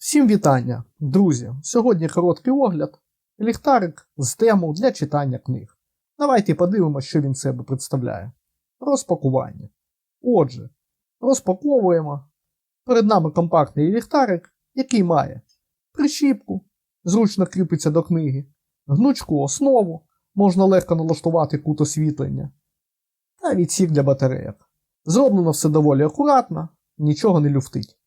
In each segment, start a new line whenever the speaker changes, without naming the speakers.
Всім вітання, друзі! Сьогодні короткий огляд. Ліхтарик з тему для читання книг. Давайте подивимося, що він себе представляє. Розпакування. Отже, розпаковуємо. Перед нами компактний ліхтарик, який має прищіпку, зручно кріпиться до книги, гнучку основу, можна легко налаштувати кут освітлення, та відсік для батарейок. Зроблено все доволі акуратно, нічого не люфтить.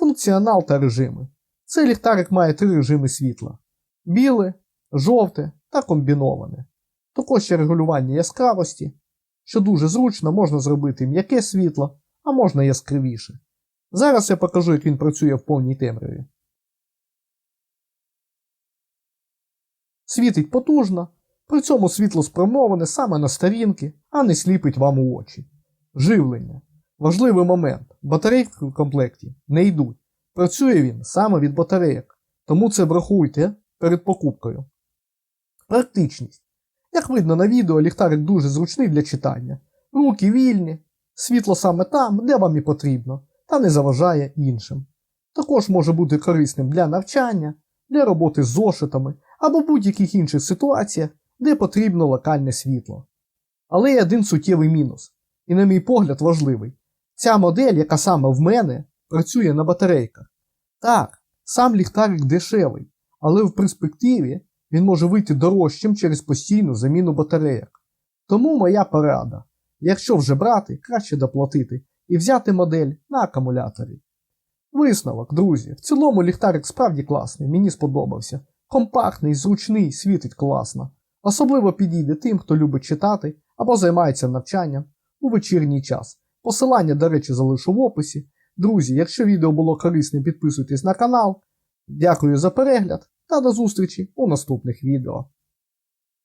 Функціонал та режими. Цей ліхтарик має три режими світла: біле, жовте та комбіноване. Також є регулювання яскравості, що дуже зручно можна зробити м'яке світло, а можна яскравіше. Зараз я покажу, як він працює в повній темряві. Світить потужно, при цьому світло спрямоване саме на сторінки, а не сліпить вам у очі. Живлення. Важливий момент. Батарейки в комплекті не йдуть. Працює він саме від батарейок, тому це врахуйте перед покупкою. Практичність. Як видно на відео, ліхтарик дуже зручний для читання. Руки вільні, світло саме там, де вам і потрібно, та не заважає іншим. Також може бути корисним для навчання, для роботи з зошитами або будь-яких інших ситуаціях, де потрібно локальне світло. Але є один суттєвий мінус, і, на мій погляд, важливий. Ця модель, яка саме в мене, працює на батарейках. Так, сам ліхтарик дешевий, але в перспективі він може вийти дорожчим через постійну заміну батарейок. Тому моя порада: якщо вже брати, краще доплатити і взяти модель на акумуляторі. Висновок, друзі, в цілому ліхтарик справді класний, мені сподобався. Компактний, зручний, світить класно. Особливо підійде тим, хто любить читати або займається навчанням у вечірній час. Посилання, до речі, залишу в описі. Друзі, якщо відео було корисне, підписуйтесь на канал. Дякую за перегляд та до зустрічі у наступних відео.